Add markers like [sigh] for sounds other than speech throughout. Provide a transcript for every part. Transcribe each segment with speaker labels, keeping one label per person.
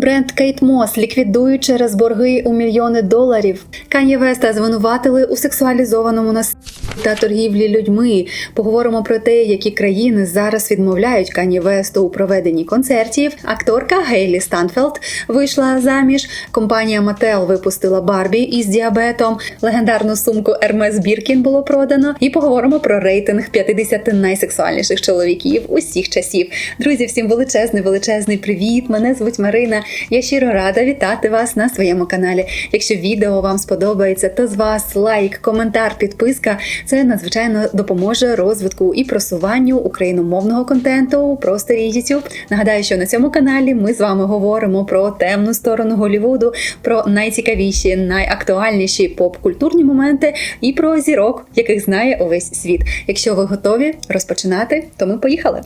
Speaker 1: Бренд Кейт Мос ліквідують через борги у мільйони доларів. Кан'є Веста звинуватили у сексуалізованому насиллі та торгівлі людьми. Поговоримо про те, які країни зараз відмовляють Кан'є Весту у проведенні концертів. Акторка Гейлі Станфелд вийшла заміж. Компанія Mattel випустила Барбі із діабетом. Легендарну сумку Hermes Біркін було продано. І поговоримо про рейтинг 50 найсексуальніших чоловіків усіх часів. Друзі, всім величезний, величезний привіт! Мене звуть Марина. Я щиро рада вітати вас на своєму каналі. Якщо відео вам сподобається, то з вас лайк, коментар, підписка. Це надзвичайно допоможе розвитку і просуванню україномовного контенту у просторі YouTube. Нагадаю, що на цьому каналі ми з вами говоримо про темну сторону Голлівуду, про найцікавіші, найактуальніші поп-культурні моменти і про зірок, яких знає увесь світ. Якщо ви готові розпочинати, то ми поїхали.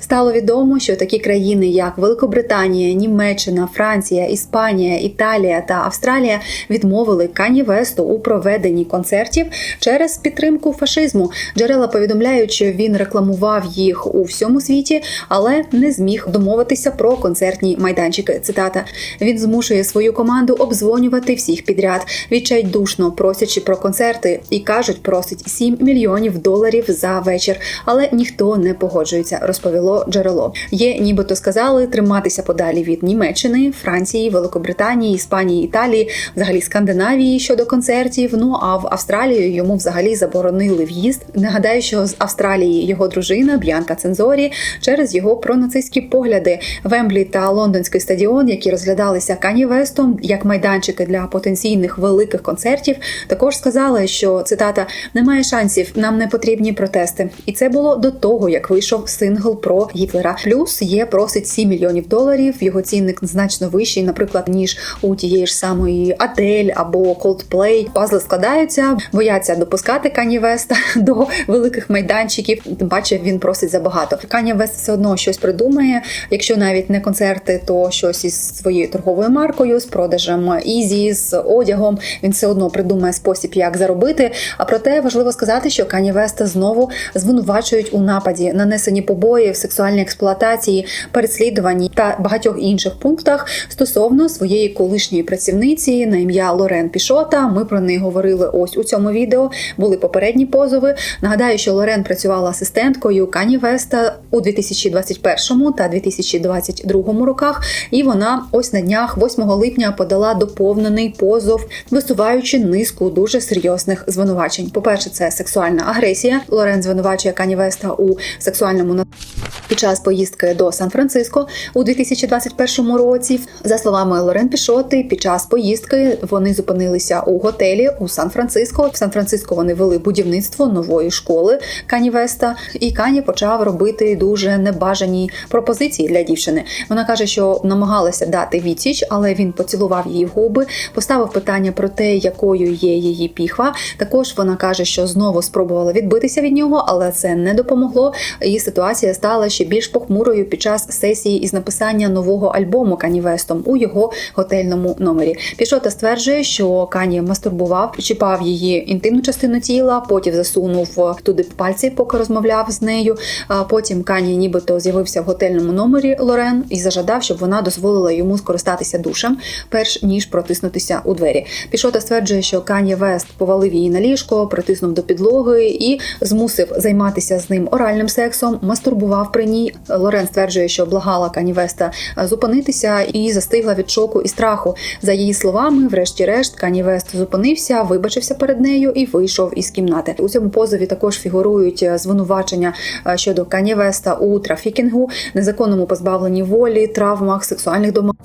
Speaker 1: Стало відомо, що такі країни, як Великобританія, Німеччина, Франція, Іспанія, Італія та Австралія, відмовили Кані Весту у проведенні концертів через підтримку фашизму. Джерела повідомляють, що він рекламував їх у всьому світі, але не зміг домовитися про концертні майданчики. Цитата: він змушує свою команду обдзвонювати всіх підряд, відчайдушно просячи про концерти, і кажуть, просить 7 мільйонів доларів за вечір, але ніхто не погоджується, розповіло джерело. Є, нібито сказали, триматися подалі від Німеччини, Франції, Великобританії, Іспанії, Італії, взагалі Скандинавії щодо концертів. Ну а в Австралію йому взагалі заборонили в'їзд. Нагадаю, що з Австралії його дружина Б'янка Цензорі через його пронацистські погляди Вемблі та лондонський стадіон, які розглядалися Кані Вестом як майданчики для потенційних великих концертів, також сказали, що цитата немає шансів, нам не потрібні протести, і це було до того, як вийшов сингл про Гітлера. Плюс є просить 7 мільйонів доларів. Його цінник значно вищий, наприклад, ніж у тієї ж самої Адель або Coldplay. Пазли складаються, бояться допускати Кані Веста [laughs] до великих майданчиків. Тим паче він просить забагато. Кані Вест все одно щось придумає. Якщо навіть не концерти, то щось із своєю торговою маркою, з продажем ізі, з одягом. Він все одно придумає спосіб, як заробити. А проте важливо сказати, що Кані Веста знову звинувачують у нападі, нанесені побоїв, сексуальній експлуатації, переслідуванні та багатьох інших пунктах стосовно своєї колишньої працівниці на ім'я Лорен Пішота. Ми про неї говорили ось у цьому відео. Були попередні позови. Нагадаю, що Лорен працювала асистенткою Кані Веста у 2021 та 2022 роках, і вона ось на днях, 8 липня, подала доповнений позов, висуваючи низку дуже серйозних звинувачень. По перше, це сексуальна агресія. Лорен звинувачує Кані Веста у сексуальному на під час поїздки до Сан-Франциско у 2021 році. За словами Лорен Пішоти, під час поїздки вони зупинилися у готелі у Сан-Франциско. В Сан-Франциско вони вели будівництво нової школи Кані Веста, і Кані почав робити дуже небажані пропозиції для дівчини. Вона каже, що намагалася дати відсіч, але він поцілував її губи, поставив питання про те, якою є її піхва. Також вона каже, що знову спробувала відбитися від нього, але це не допомогло. І ситуація стала ще більш похмурою під час сесії із написання нового альбому Кані Вестом у його готельному номері. Пішота стверджує, що Кані мастурбував, чіпав її інтимну частину тіла, потім засунув туди пальці, поки розмовляв з нею. А потім Кані, нібито з'явився в готельному номері Лорен і зажадав, щоб вона дозволила йому скористатися душем, перш ніж протиснутися у двері. Пішота стверджує, що Кані Вест повалив її на ліжко, притиснув до підлоги і змусив займатися з ним оральним сексом, мастурбував при ній. Лорен стверджує, що благала Канівеста зупинитися і застигла від шоку і страху. За її словами, врешті-решт, Канівест зупинився, вибачився перед нею і вийшов із кімнати. У цьому позові також фігурують звинувачення е, щодо Канівеста у трафікінгу, незаконному позбавленні волі, травмах, сексуальних домах,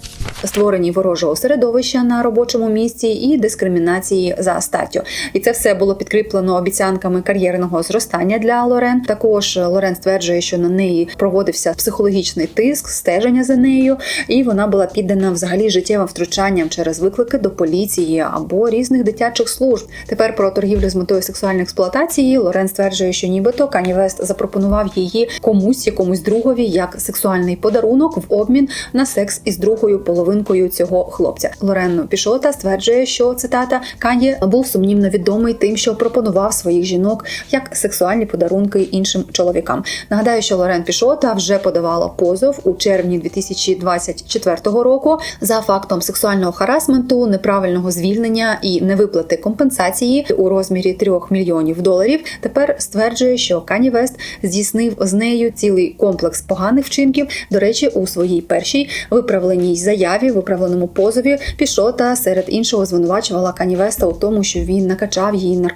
Speaker 1: створенні ворожого середовища на робочому місці і дискримінації за статтю. І це все було підкріплено обіцянками кар'єрного зростання для Лорен. Також Лорен стверджує, що на неї проводився психологічний тиск, стеження за нею, і вона була піддана взагалі життєвим втручанням через виклики до поліції або різних дитячих служб. Тепер про торгівлю з метою сексуальної експлуатації Лорен стверджує, що нібито Кані Вест запропонував її комусь, якомусь другові як сексуальний подарунок в обмін на секс із другою половиною половинкою цього хлопця. Лорен Пішота стверджує, що цитата Кан'є був сумнівно відомий тим, що пропонував своїх жінок як сексуальні подарунки іншим чоловікам. Нагадаю, що Лорен Пішота вже подавала позов у червні 2024 року за фактом сексуального харасменту, неправильного звільнення і невиплати компенсації у розмірі 3 мільйонів доларів. Тепер стверджує, що Кані Вест здійснив з нею цілий комплекс поганих вчинків. До речі, у своїй першій виправленій заяві, виправленому позові, Пішота серед іншого звинувачувала Кані Веста у тому, що він накачав її нар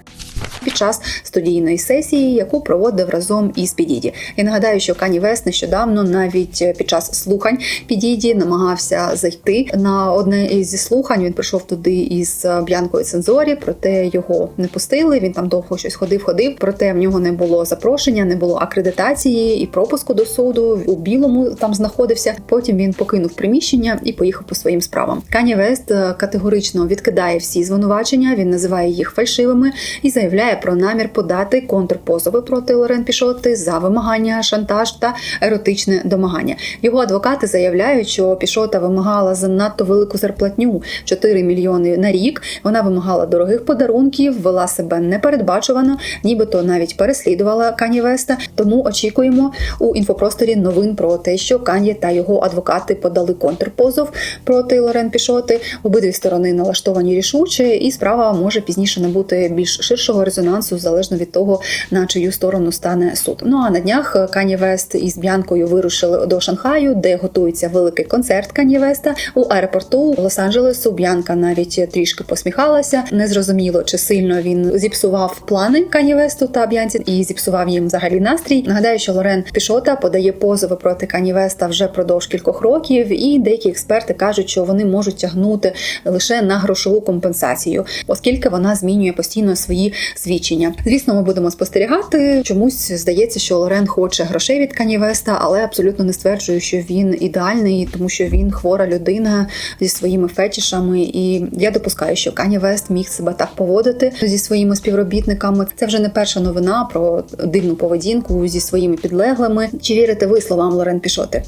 Speaker 1: під час студійної сесії, яку проводив разом із Підіді. Я нагадаю, що Кані Вест нещодавно, навіть під час слухань Підіді, намагався зайти на одне із слухань. Він прийшов туди із Б'янкою Цензорі, проте його не пустили. Він там довго щось ходив, ходив. Проте в нього не було запрошення, не було акредитації і пропуску до суду. У білому там знаходився. Потім він покинув приміщення і поїхав по своїм справам. Кані Вест категорично відкидає всі звинувачення. Він називає їх фальшивими і заявляє про намір подати контрпозови проти Лорен Пішоти за вимагання, шантаж та еротичне домагання. Його адвокати заявляють, що Пішота вимагала занадто велику зарплатню 4 мільйони на рік. Вона вимагала дорогих подарунків, вела себе непередбачувано, нібито навіть переслідувала Кані Веста. Тому очікуємо у інфопросторі новин про те, що Кані та його адвокати подали контрпозов проти Лорен Пішоти. Обидві сторони налаштовані рішуче, і справа може пізніше набути більш ширшого резонансу залежно від того, на чию сторону стане суд. Ну а на днях Кані Вест із Б'янкою вирушили до Шанхаю, де готується великий концерт Кані Веста у аеропорту Лос-Анджелесу. Б'янка навіть трішки посміхалася. Незрозуміло, чи сильно він зіпсував плани Кані Весту та Б'янці і зіпсував їм взагалі настрій. Нагадаю, що Лорен Пішота подає позови проти Кані Веста вже продовж кількох років, і деякі експерти кажуть, що вони можуть тягнути лише на грошову компенсацію, оскільки вона змінює постійно свої свідчення. Звісно, ми будемо спостерігати. Чомусь здається, що Лорен хоче грошей від Кані Веста, але абсолютно не стверджую, що він ідеальний, тому що він хвора людина зі своїми фетішами. І я допускаю, що Кані Вест міг себе так поводити зі своїми співробітниками. Це вже не перша новина про дивну поведінку зі своїми підлеглими. Чи вірите ви словам Лорен Пішоти?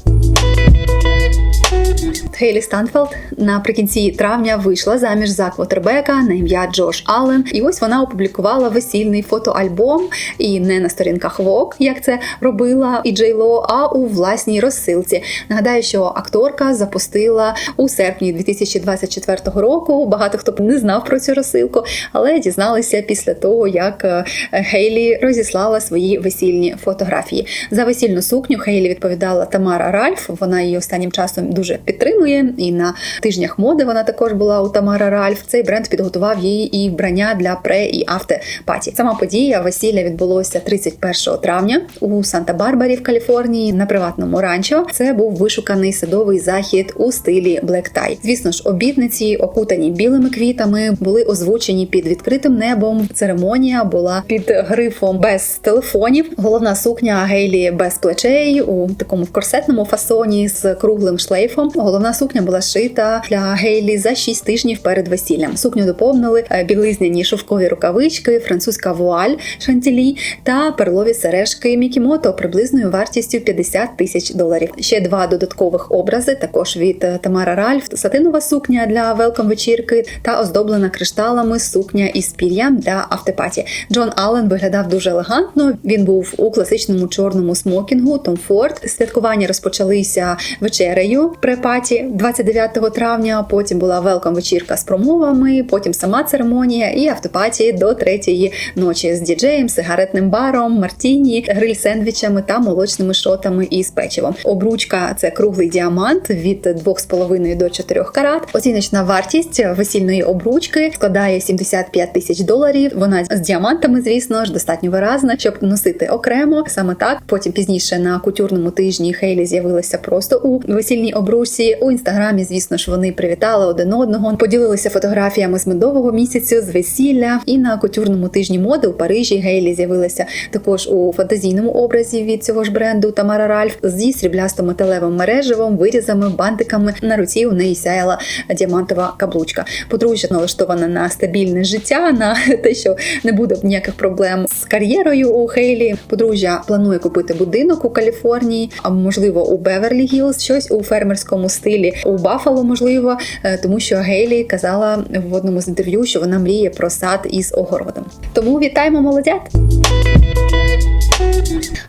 Speaker 1: Хейлі Станфелд наприкінці травня вийшла заміж за квотербека на ім'я Джош Аллен. І ось вона опублікувала весільний фотоальбом і не на сторінках Vogue, як це робила і Джей Ло, а у власній розсилці. Нагадаю, що акторка запустила у серпні 2024 року. Багато хто не знав про цю розсилку, але дізналися після того, як Хейлі розіслала свої весільні фотографії. За весільну сукню Хейлі відповідала Тамара Ральф. Вона її останнім часом дуже підтримує. І на тижнях моди вона також була у Тамара Ральф. Цей бренд підготував їй і вбрання для пре і авте паті. Сама подія весілля відбулося 31 травня у Санта-Барбарі в Каліфорнії на приватному ранчо. Це був вишуканий садовий захід у стилі Tie. Звісно ж, обітниці, окутані білими квітами, були озвучені під відкритим небом. Церемонія була під грифом без телефонів. Головна сукня Гейлі без плечей у такому корсетному фасоні з круглим шлейфом. Головна сукня була шита для Гейлі за 6 тижнів перед весіллям. Сукню доповнили білизняні шовкові рукавички, французька вуаль шантілі та перлові сережки Мікімото приблизною вартістю 50 тисяч доларів. Ще два додаткових образи, також від Тамара Ральф, сатинова сукня для велком вечірки та оздоблена кришталами сукня із пір'ям для автопаті. Джон Аллен виглядав дуже елегантно. Він був у класичному чорному смокінгу Том Форд. Святкування розпочалися вечерею при паті 29 травня. Потім була велком вечірка з промовами. Потім сама церемонія і автопаті до третьої ночі з діджеєм, сигаретним баром, мартіні, гриль сендвічами та молочними шотами із печивом. Обручка це круглий діамант від 2,5 до 4 карат. Оціночна вартість весільної обручки складає 75 тисяч доларів. Вона з діамантами, звісно ж, достатньо виразна, щоб носити окремо. Саме так. Потім пізніше на кутюрному тижні Хейлі з'явилася просто у весільній обручці. У інстаграмі, звісно ж, вони привітали один одного, поділилися фотографіями з медового місяцю, з весілля. І на кутюрному тижні моди у Парижі Гейлі з'явилася також у фантазійному образі від цього ж бренду Тамара Ральф зі сріблясто-металевим мереживом, вирізами, бантиками. На руці у неї сяяла діамантова каблучка. Подружжя налаштована на стабільне життя, на [laughs] те, що не буде ніяких проблем з кар'єрою у Хейлі. Подружжя планує купити будинок у Каліфорнії, а можливо у Беверлі Гілз, щось у фермерському стилі у Баффало, можливо, е, тому що Гейлі казала в одному з інтерв'ю, що вона мріє про сад із огородом. Тому вітаємо молодят!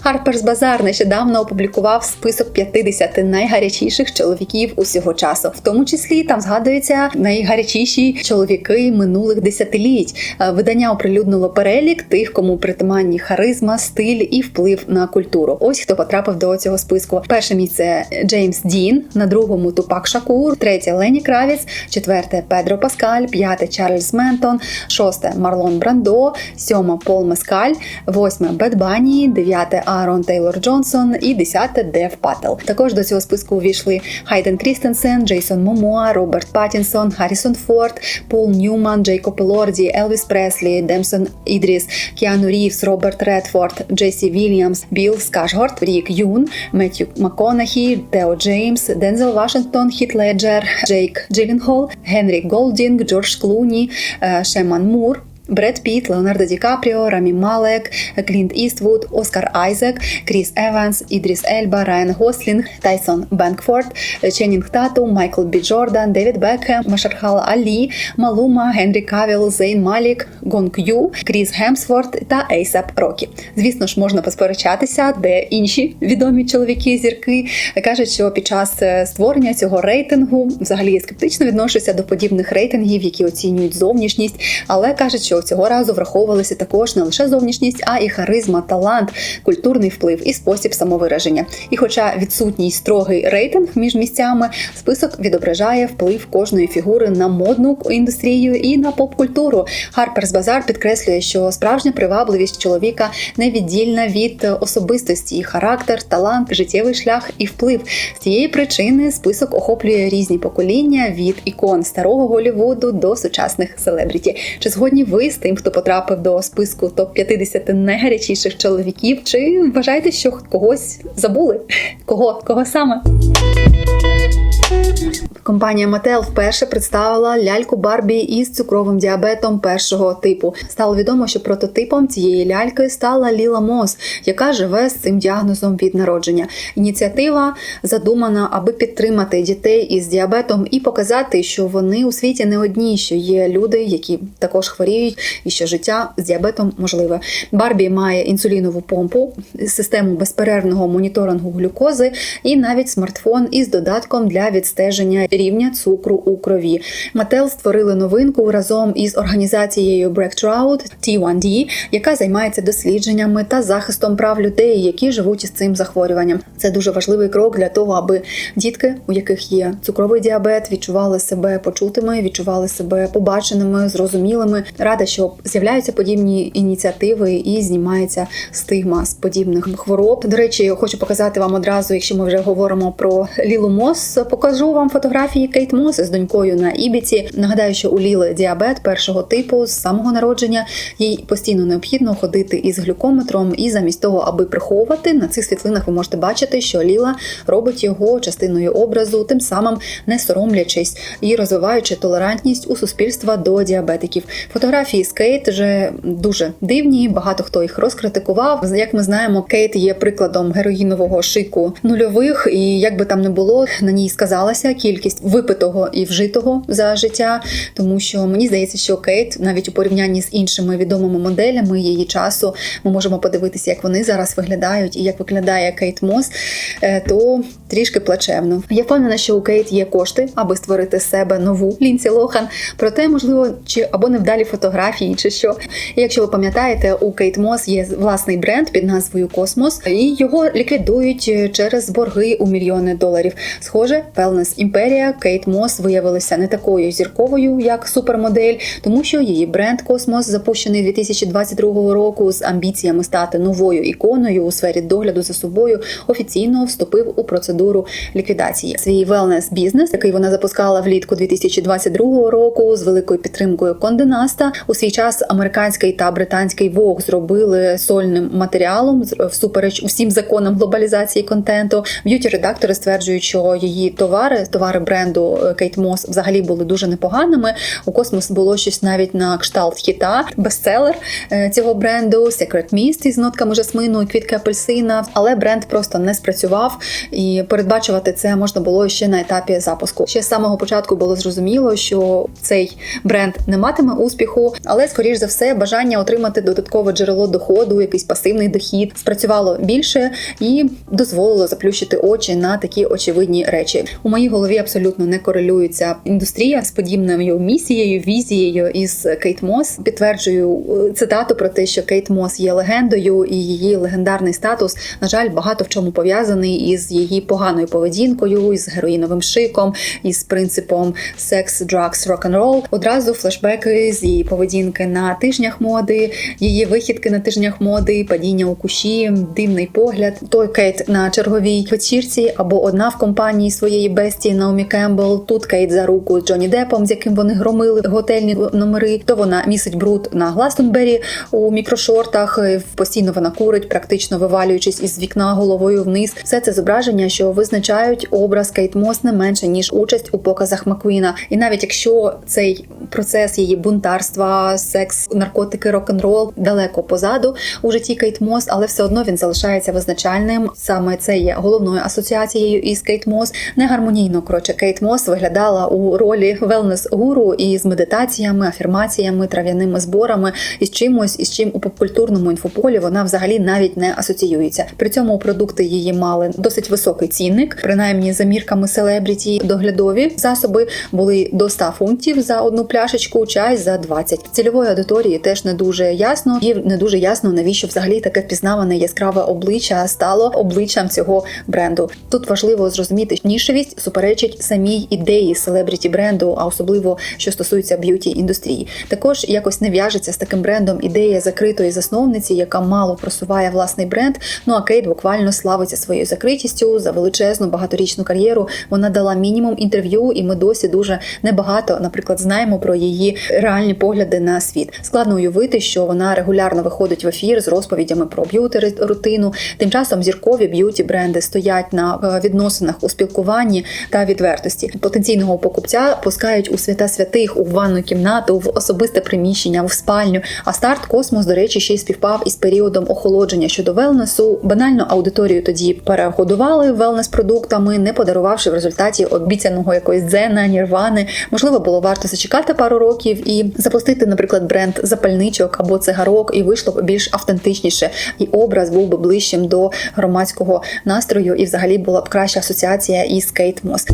Speaker 1: Harper's Bazaar нещодавно опублікував список 50 найгарячіших чоловіків усього часу. В тому числі там згадуються найгарячіші чоловіки минулих десятиліть. Е, Видання оприлюднило перелік тих, кому притаманні харизма, стиль і вплив на культуру. Ось хто потрапив до цього списку. Перше місце Джеймс Дін, на другому Тупак Шакур, третє Лені Кравіц, четверте Педро Паскаль, п'яте Чарльз Ментон, шосте Марлон Брандо, сьоме Пол Мескаль, восьме Бет Бані, дев'яте Аарон Тейлор Джонсон і десяте Дев Паттел. Також до цього списку увійшли Хайден Крістенсен, Джейсон Момоа, Роберт Паттінсон, Харрісон Форд, Пол Ньюман, Джейкоб Лорді, Елвіс Преслі, Демсон Ідріс, Кіану Рівс, Роберт Редфорд, Джесі Вільямс, Білл Скашгорт, Рік Юн, Меттью МакКонахі, Тео Джеймс, Дензел Washington, Heath Ledger, Jake Gyllenhaal, Henry Golding, George Clooney, uh, Shaman Moore. Бред Піт, Леонардо Ді Капріо, Рамі Малек, Клінт Іствуд, Оскар Айзек, Кріс Еванс, Ідріс Ельба, Райан Гослінг, Тайсон Бенкфорд, Ченнінг Тату, Майкл Бі Джордан, Девід Бекхем, Машархал Алі, Малума, Генрі Кавіл, Зейн Малік, Гонг Ю, Кріс Гемсворт та Ейсап Рокі. Звісно ж, можна посперечатися, де інші відомі чоловіки зірки кажуть, що під час е, створення цього рейтингу взагалі скептично відношуся до подібних рейтингів, які оцінюють зовнішність, але кажуть, що цього разу враховувалися також не лише зовнішність, а і харизма, талант, культурний вплив і спосіб самовираження. І, хоча відсутній строгий рейтинг між місцями, список відображає вплив кожної фігури на модну індустрію і на поп-культуру. Harper's Bazaar підкреслює, що справжня привабливість чоловіка невіддільна від особистості, характер, талант, життєвий шлях і вплив. З цієї причини список охоплює різні покоління від ікон старого Голлівуду до сучасних селебріті. Чи згодні ви з тим, хто потрапив до списку топ 50 найгарячіших чоловіків? Чи вважаєте, що когось забули? Кого? Кого саме? Компанія Mattel вперше представила ляльку Барбі із цукровим діабетом першого типу. Стало відомо, що прототипом цієї ляльки стала Ліла Мос, яка живе з цим діагнозом від народження. Ініціатива задумана, аби підтримати дітей із діабетом і показати, що вони у світі не одні, що є люди, які також хворіють, і що життя з діабетом можливе. Барбі має інсулінову помпу, систему безперервного моніторингу глюкози і навіть смартфон із додатком для відстеження рівня цукру у крові. Мател створили новинку разом із організацією Breakthrough T1D, яка займається дослідженнями та захистом прав людей, які живуть із цим захворюванням. Це дуже важливий крок для того, аби дітки, у яких є цукровий діабет, відчували себе почутими, відчували себе побаченими, зрозумілими. Рада, що з'являються подібні ініціативи і знімається стигма з подібних хвороб. До речі, хочу показати вам одразу, якщо ми вже говоримо про Лілу Мос, покажу вам фотографії Кейт Мос з донькою на Ібіці. Нагадаю, що у Ліли діабет першого типу з самого народження їй постійно необхідно ходити із глюкометром, і замість того, аби приховувати на цих світлинах, ви можете бачити, що Ліла робить його частиною образу, тим самим не соромлячись і розвиваючи толерантність у суспільства до діабетиків. Фотографії з Кейт вже дуже дивні. Багато хто їх розкритикував. Як ми знаємо, Кейт є прикладом героїнового шику нульових, і як би там не було, на ній сказалася кількість випитого і вжитого за життя, тому що мені здається, що Кейт навіть у порівнянні з іншими відомими моделями її часу ми можемо подивитися, як вони зараз виглядають, і як виглядає Кейт Мос, е, то трішки плачевно. Я впевнена, що у Кейт є кошти, аби створити з себе нову Лінсі Лохан. Проте, можливо, чи або невдалі фотографії, чи що. І якщо ви пам'ятаєте, у Кейт Мос є власний бренд під назвою Космос, і його ліквідують через борги у мільйони доларів. Схоже, Wellness імперія Кейт Мос виявилася не такою зірковою, як супермодель, тому що її бренд Космос, запущений 2022 року з амбіціями стати новою іконою у сфері догляду за собою, офіційно вступив у процедуру ліквідації. Свій wellness бізнес, який вона запускала влітку 2022 року, з великою підтримкою Конде Наста, у свій час американський та британський Vogue зробили сольним матеріалом всупереч усім законам глобалізації контенту. Б'юті редактори стверджують, що її товари, товари бренду, бренду е, Кейт Мос взагалі були дуже непоганими. У космос було щось навіть на кшталт хіта, бестселер е, цього бренду Secret Mist із нотками жасмину і квітки апельсина. Але бренд просто не спрацював, і передбачувати це можна було ще на етапі запуску. Ще з самого початку було зрозуміло, що цей бренд не матиме успіху, але скоріш за все бажання отримати додаткове джерело доходу, якийсь пасивний дохід спрацювало більше і дозволило заплющити очі на такі очевидні речі. У моїй голові абсолютно не корелюється індустрія з подібною місією, візією із Кейт Мос. Підтверджую е, цитату про те, що Кейт Мос є легендою, і її легендарний статус, на жаль, багато в чому пов'язаний із її поганою поведінкою, із героїновим шиком, із принципом секс, drugs, rock-and-roll. Одразу флешбеки з її поведінки на тижнях моди, її вихідки на тижнях моди, падіння у кущі, дивний погляд. Той Кейт на черговій вечірці або одна в компанії своєї бесті Наомі Кембл. Тут Кейт за руку з Джонні Депом, з яким вони громили готельні номери. То вона місить бруд на Гластонбері у мікрошортах. Постійно вона курить, практично вивалюючись із вікна головою вниз. Все це зображення, що визначають образ Кейт Мос не менше ніж участь у показах Маквіна. І навіть якщо цей процес її бунтарства, секс, наркотики, рок-н-рол далеко позаду у житті Кейт Мос, але все одно він залишається визначальним. Саме це є головною асоціацією із Кейт Мос. Негармонійно коротше, Кейт Мос виглядала у ролі велнес-гуру із медитаціями, афірмаціями, трав'яними зборами із чимось, із чим у попкультурному інфополі вона взагалі навіть не асоціюється. При цьому продукти її мали досить високий цінник, принаймні за мірками селебріті доглядові засоби були до 100 фунтів за одну пляшечку, чай за 20. Цільової аудиторії теж не дуже ясно, і не дуже ясно, навіщо взагалі таке впізнаване яскраве обличчя стало обличчям цього бренду. Тут важливо зрозуміти, що нішевість суперечить самій ідеї селебріті бренду, а особливо що стосується б'юті індустрії. Також якось не в'яжеться з таким брендом ідея закритої засновниці, яка мало просуває власний бренд. Ну а Кейт буквально славиться своєю закритістю за величезну багаторічну кар'єру. Вона дала мінімум інтерв'ю, і ми досі дуже небагато, наприклад, знаємо про її реальні погляди на світ. Складно уявити, що вона регулярно виходить в ефір з розповідями про б'юти рутину. Тим часом зіркові б'юті бренди стоять на е, відносинах у спілкуванні та відвертості. Потенційного покупця пускають у свята святих у ванну кімнату, в особисте приміщення, в спальню. А старт космос, до речі, ще й співпав із періодом охолодження щодо велнесу. Банально аудиторію тоді переходували велнес-продуктами, не подарувавши в результаті обіцяного якоїсь дзена, нірвани. Можливо, було варто зачекати пару років і запустити, наприклад, бренд запальничок або цигарок, і вийшло б більш автентичніше, і образ був би ближчим до громадського настрою, і взагалі була б краща асоціація із Кейт Мос.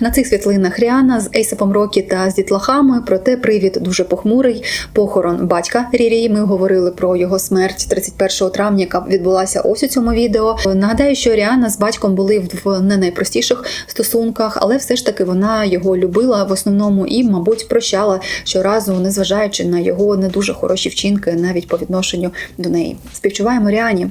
Speaker 1: На цих світлинах Ріана з Ейсапом Рокі та з дітлахами, проте привід дуже похмурий. Похорон батька Рірі. Ми говорили про його смерть 31 травня, яка відбулася ось у цьому відео. Нагадаю, що Ріана з батьком були в не найпростіших стосунках, але все ж таки вона його любила в основному і, мабуть, прощала щоразу, незважаючи на його не дуже хороші вчинки, навіть по відношенню до неї. Співчуваємо Ріані.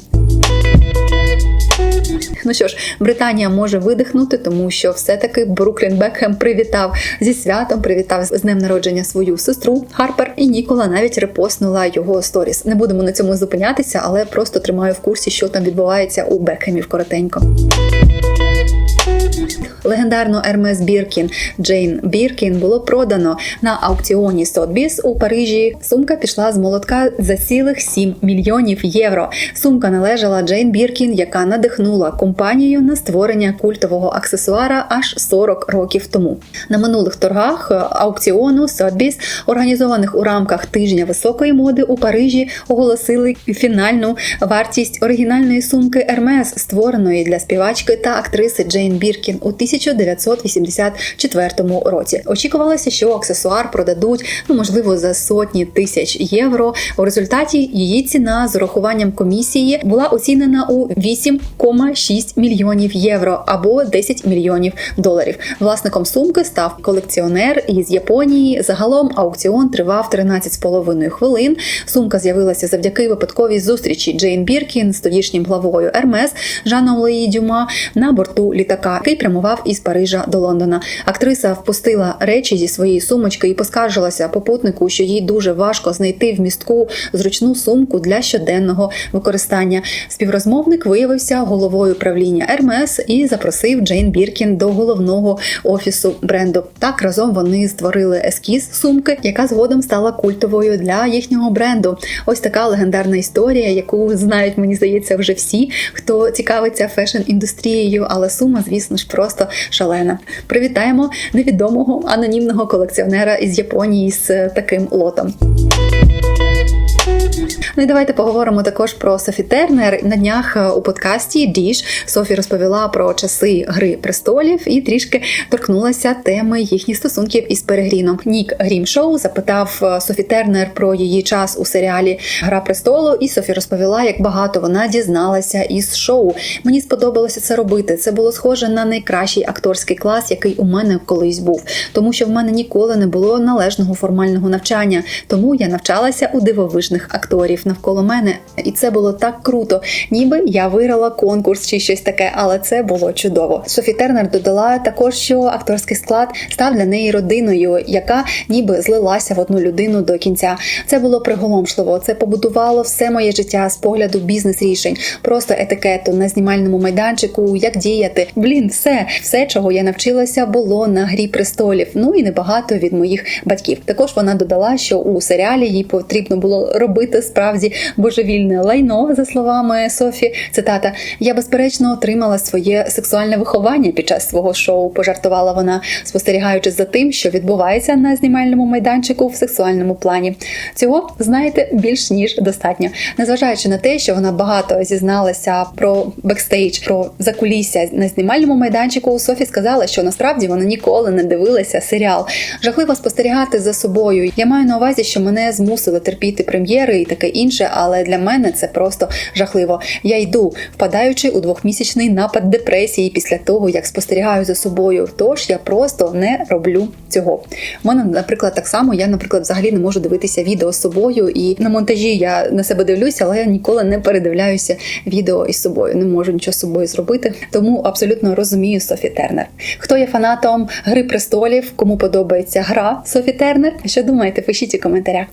Speaker 1: Ну що ж, Британія може видихнути, тому що все-таки Бруклін Бекхем привітав зі святом, привітав з днем народження свою сестру Харпер, і Нікола навіть репостнула його сторіс. Не будемо на цьому зупинятися, але просто тримаю в курсі, що там відбувається у Бекхемів коротенько. Легендарну Ермес Біркін Джейн Біркін було продано на аукціоні Сотбіс у Парижі. Сумка пішла з молотка за цілих 7 мільйонів євро. Сумка належала Джейн Біркін, яка надихнула компанію на створення культового аксесуара аж 40 років тому. На минулих торгах аукціону Сотбіс, організованих у рамках тижня високої моди у Парижі, оголосили фінальну вартість оригінальної сумки Ермес, створеної для співачки та актриси Джейн Біркін у 1984 році. Очікувалося, що аксесуар продадуть ну можливо за сотні тисяч євро. У результаті її ціна з урахуванням комісії була оцінена у 8,6 мільйонів євро або 10 мільйонів доларів. Власником сумки став колекціонер із Японії. Загалом аукціон тривав 13,5 хвилин. Сумка з'явилася завдяки випадковій зустрічі Джейн Біркін з тодішнім главою Ермес Жаном Леї Дюма на борту літака. Прямував із Парижа до Лондона. Актриса впустила речі зі своєї сумочки і поскаржилася попутнику, що їй дуже важко знайти в містку зручну сумку для щоденного використання. Співрозмовник виявився головою правління РМС і запросив Джейн Біркін до головного офісу бренду. Так разом вони створили ескіз сумки, яка згодом стала культовою для їхнього бренду. Ось така легендарна історія, яку знають, мені здається, вже всі, хто цікавиться фешн-індустрією, але сума, звісно ж, просто шалена. Привітаємо невідомого анонімного колекціонера із Японії з таким лотом. Ну і давайте поговоримо також про Софі Тернер. На днях е, у подкасті Діж Софі розповіла про часи гри престолів і трішки торкнулася теми їхніх стосунків із Перегріном. Нік Грімшоу запитав е, Софі Тернер про її час у серіалі Гра престолу, і Софі розповіла, як багато вона дізналася із шоу. Мені сподобалося це робити. Це було схоже на найкращий акторський клас, який у мене колись був, тому що в мене ніколи не було належного формального навчання. Тому я навчалася у дивовижних акторів навколо мене, і це було так круто, ніби я виграла конкурс чи щось таке, але це було чудово. Софі Тернер додала також, що акторський склад став для неї родиною, яка ніби злилася в одну людину до кінця. Це було приголомшливо. Це побудувало все моє життя з погляду бізнес-рішень, просто етикету на знімальному майданчику, як діяти. Блін, все, все, чого я навчилася, було на грі престолів. Ну і небагато від моїх батьків. Також вона додала, що у серіалі їй потрібно було робити справді божевільне лайно, за словами Софі. Цитата: Я безперечно отримала своє сексуальне виховання під час свого шоу. Пожартувала вона, спостерігаючи за тим, що відбувається на знімальному майданчику в сексуальному плані. Цього знаєте більш ніж достатньо, незважаючи на те, що вона багато зізналася про бекстейдж, про закулісся на знімальному майданчику. Софі сказала, що насправді вона ніколи не дивилася серіал. Жахливо спостерігати за собою. Я маю на увазі, що мене змусили терпіти прем'єри і таке інше, але для мене це просто жахливо. Я йду, впадаючи у двохмісячний напад депресії після того, як спостерігаю за собою. Тож я просто не роблю цього. У мене, наприклад, так само я, наприклад, взагалі не можу дивитися відео з собою, і на монтажі я на себе дивлюся, але я ніколи не передивляюся відео із собою. Не можу нічого з собою зробити. Тому абсолютно розумію Софі Тернер. Хто є фанатом Гри престолів? Кому подобається гра Софі Тернер? Що думаєте? Пишіть у коментарях.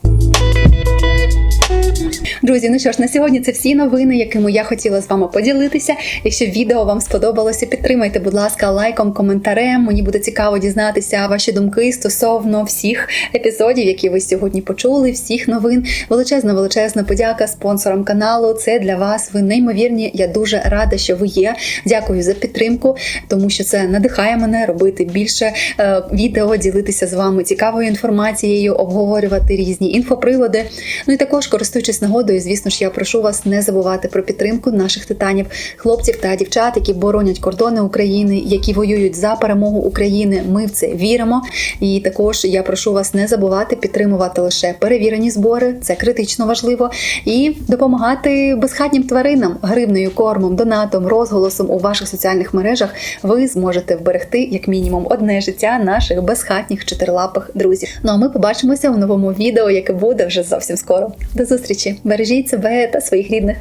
Speaker 1: Друзі, ну що ж, на сьогодні це всі новини, якими я хотіла з вами поділитися. Якщо відео вам сподобалося, підтримайте, будь ласка, лайком, коментарем. Мені буде цікаво дізнатися ваші думки стосовно всіх епізодів, які ви сьогодні почули, всіх новин. Величезна, величезна подяка спонсорам каналу. Це для вас. Ви неймовірні. Я дуже рада, що ви є. Дякую за підтримку, тому що це надихає мене робити більше е, відео, ділитися з вами цікавою інформацією, обговорювати різні інфоприводи. Ну і також користуючись нагодою, звісно ж, я прошу вас не забувати про підтримку наших титанів, хлопців та дівчат, які боронять кордони України, які воюють за перемогу України. Ми в це віримо. І також я прошу вас не забувати підтримувати лише перевірені збори, це критично важливо, і допомагати безхатнім тваринам, гривною кормом, донатом, розголосом у ваших соціальних мережах. Ви зможете вберегти як мінімум одне життя наших безхатніх чотирилапих друзів. Ну а ми побачимося у новому відео, яке буде вже зовсім скоро. До зустрічі! Бережіть себе та своїх рідних.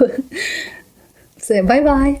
Speaker 1: [laughs] Все, бай-бай!